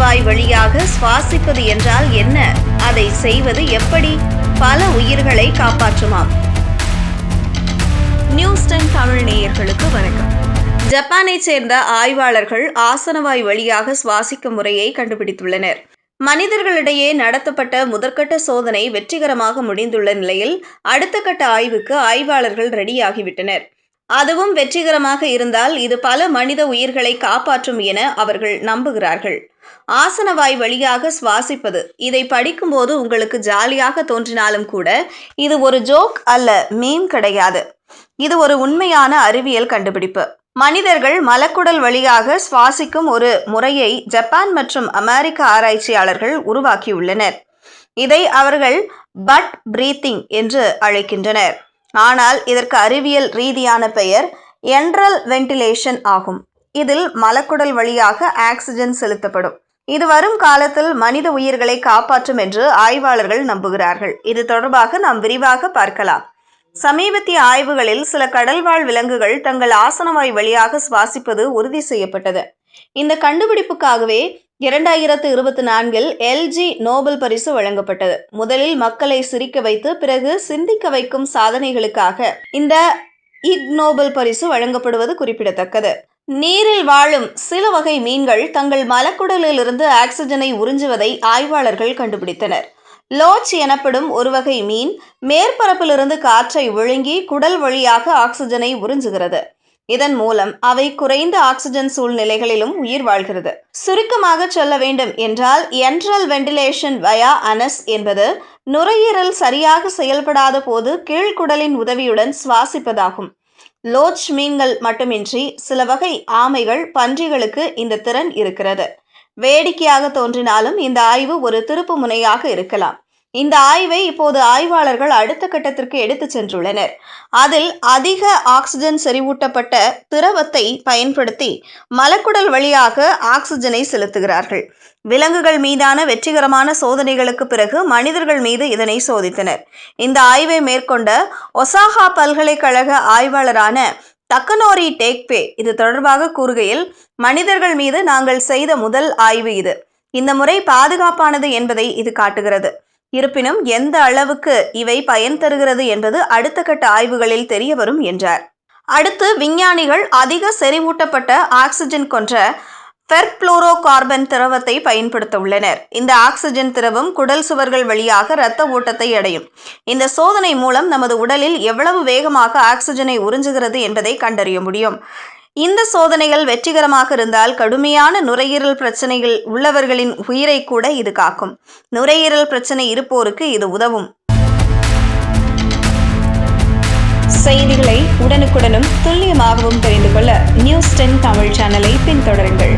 வழியாக சுவாசிப்பது என்றால் என்ன? அதை செய்வது எப்படி? பல உயிர்களை காப்பாற்றுமாம். நியூஸ் டைம் தமிழ் நேயர்களுக்கு வணக்கம். ஜப்பானைச் சேர்ந்த ஆய்வாளர்கள் ஆசனவாய் வழியாக சுவாசிக்கும் முறையை கண்டுபிடித்துள்ளனர். மனிதர்களிடையே நடத்தப்பட்ட முதற்கட்ட சோதனை வெற்றிகரமாக முடிந்துள்ள நிலையில் அடுத்த கட்ட ஆய்வுக்கு ஆய்வாளர்கள் ரெடியாகிவிட்டனர். அதுவும் வெற்றிகரமாக இருந்தால் இது பல மனித உயிர்களை காப்பாற்றும் என அவர்கள் நம்புகிறார்கள். ஆசனவாய் வழியாக சுவாசிப்பது. இதை படிக்கும்போது உங்களுக்கு ஜாலியாக தோன்றினாலும் கூட இது ஒரு ஜோக் அல்ல மீம் கிடையாது. இது ஒரு உண்மையான அறிவியல் கண்டுபிடிப்பு. மனிதர்கள் மலக்குடல் வழியாக சுவாசிக்கும் ஒரு முறையை ஜப்பான் மற்றும் அமெரிக்க ஆராய்ச்சியாளர்கள் உருவாக்கியுள்ளனர். இதை அவர்கள் பட் பிரீத்திங் என்று அழைக்கின்றனர். ஆனால் இதற்கு அறிவியல் ரீதியான பெயர் என்ட்ரல் வென்டிலேஷன் ஆகும். இதில் மலக்குடல் வழியாக ஆக்சிஜன் செலுத்தப்படும். இது வரும் காலத்தில் மனித உயிர்களை காப்பாற்றும் என்று ஆய்வாளர்கள் நம்புகிறார்கள். இது தொடர்பாக நாம் விரிவாக பார்க்கலாம். சமீபத்திய ஆய்வுகளில் சில கடல்வாழ் விலங்குகள் தங்கள் ஆசனவாய் வழியாக சுவாசிப்பது உறுதி செய்யப்பட்டது. இந்த கண்டுபிடிப்புக்காகவே இரண்டாயிரத்து இருபத்தி நான்கில் எல்ஜி நோபல் பரிசு வழங்கப்பட்டது. முதலில் மக்களை சிரிக்க வைத்து பிறகு சிந்திக்க வைக்கும் சாதனைகளுக்காக இந்த இக் நோபல் பரிசு வழங்கப்படுவது குறிப்பிடத்தக்கது. நீரில் வாழும் சில வகை மீன்கள் தங்கள் மலக்குடலிலிருந்து ஆக்சிஜனை உறிஞ்சுவதை ஆய்வாளர்கள் கண்டுபிடித்தனர். லோச் எனப்படும் ஒரு வகை மீன் மேற்பரப்பிலிருந்து காற்றை விழுங்கி குடல் வழியாக ஆக்சிஜனை உறிஞ்சுகிறது. இதன் மூலம் அவை குறைந்த ஆக்சிஜன் சூழ்நிலைகளிலும் உயிர் வாழ்கிறது. சுருக்கமாக சொல்ல வேண்டும் என்றால் என்ட்ரல் வெண்டிலேஷன் வயா அனஸ் என்பது நுரையீரல் சரியாக செயல்படாத போது கீழ்குடலின் உதவியுடன் சுவாசிப்பதாகும். லோச் மீன்கள் மட்டுமின்றி சில வகை ஆமைகள் பன்றிகளுக்கு இந்த திறன் இருக்கிறது. வேடிக்கையாக தோன்றினாலும் இந்த ஆய்வு ஒரு திருப்பு முனையாக இருக்கலாம். இந்த ஆய்வை இப்போது ஆய்வாளர்கள் அடுத்த கட்டத்திற்கு எடுத்துச் சென்றுள்ளனர். அதில் அதிக ஆக்சிஜன் செறிவூட்டப்பட்ட திரவத்தை பயன்படுத்தி மலக்குடல் வழியாக ஆக்சிஜனை செலுத்துகிறார்கள். விலங்குகள் மீதான வெற்றிகரமான சோதனைகளுக்கு பிறகு மனிதர்கள் மீது இதனை சோதித்தனர். இந்த ஆய்வை மேற்கொண்ட ஒசாகா பல்கலைக்கழக ஆய்வாளரான தக்கனோரி டேக்பே இது தொடர்பாக கூறுகையில் மனிதர்கள் மீது நாங்கள் செய்த முதல் ஆய்வு இது. இந்த முறை பாதுகாப்பானது என்பதை இது காட்டுகிறது. இருப்பினும் எந்த அளவுக்கு இவை பயன் தருகிறது என்பது அடுத்த கட்ட ஆய்வுகளில் தெரியவரும் என்றார். அடுத்து விஞ்ஞானிகள் அதிக செறிவூட்டப்பட்ட ஆக்சிஜன் கொன்ற ஃபெர்க்ளோரோகார்பன் திரவத்தை பயன்படுத்த உள்ளனர் இந்த ஆக்சிஜன் திரவம் குடல் சுவர்கள் வழியாக இரத்த ஓட்டத்தை அடையும். இந்த சோதனை மூலம் நமது உடலில் எவ்வளவு வேகமாக ஆக்சிஜனை உறிஞ்சுகிறது என்பதை கண்டறிய முடியும். இந்த சோதனைகள் வெற்றிகரமாக இருந்தால் கடுமையான நுரையீரல் பிரச்சனைகள் உள்ளவர்களின் உயிரை கூட இது காக்கும். நுரையீரல் பிரச்சனை இருப்போருக்கு இது உதவும். செய்திகளை உடனுக்குடனும் துல்லியமாகவும் தெரிந்து கொள்ள நியூஸ் டென் தமிழ் சேனலை பின்தொடருங்கள்.